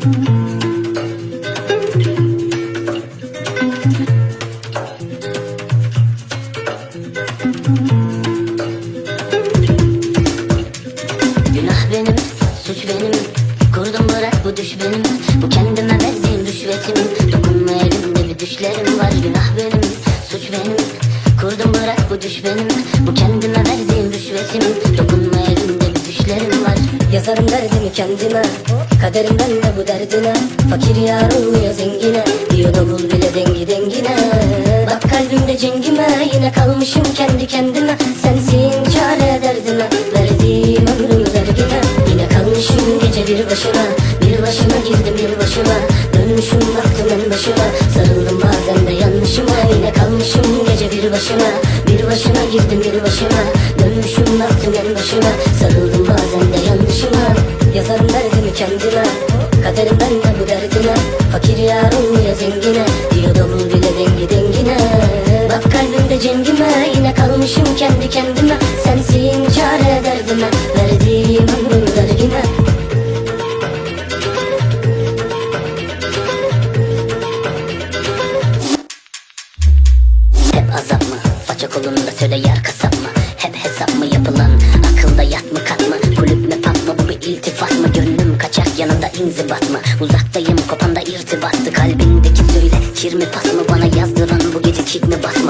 Günah benim, suç benim. Kurdum bırak bu düş benim. Bu kendime verdiğim rüşvetim. Dokunma elimde düşlerim var. Günah benim, suç benim. Kurdum bırak bu düş benim. Bu kendime verdiğim Yazarım derdimi kendime. Kaderimden de bu derdine. Fakir yar olmuyor zengine. Diyor davul bile dengi dengine. Bak kalbimde cengime. Yine kalmışım kendi kendime. Sensin çare derdime. Verdiğim ömrümü vergine Yine kalmışım gece bir başıma. Bir başıma girdim bir başıma. Dönmüşüm baktım en başıma. Sarıldım bazen de yanlışıma. Yine kalmışım gece bir başıma. Bir başıma girdim bir başıma. Dönmüşüm baktım en başıma. Sarıldım Kaderimden de bu derdine Fakir yar olmuyor zengine Diyor davul bile dengi dengine Bak kalbimde cengime Yine kalmışım kendi kendime Sensin çare derdime Verdiğim ömrüm vergine Hep azap mı? Faça kolunda söyle yer kasap mı? Hep hesap mı yapılan? Yanında inzibat mı? Uzaktayım kopanda irtibattı Kalbindeki söyle kir mi pas mı? Bana yazdıran bu gece kick mi bas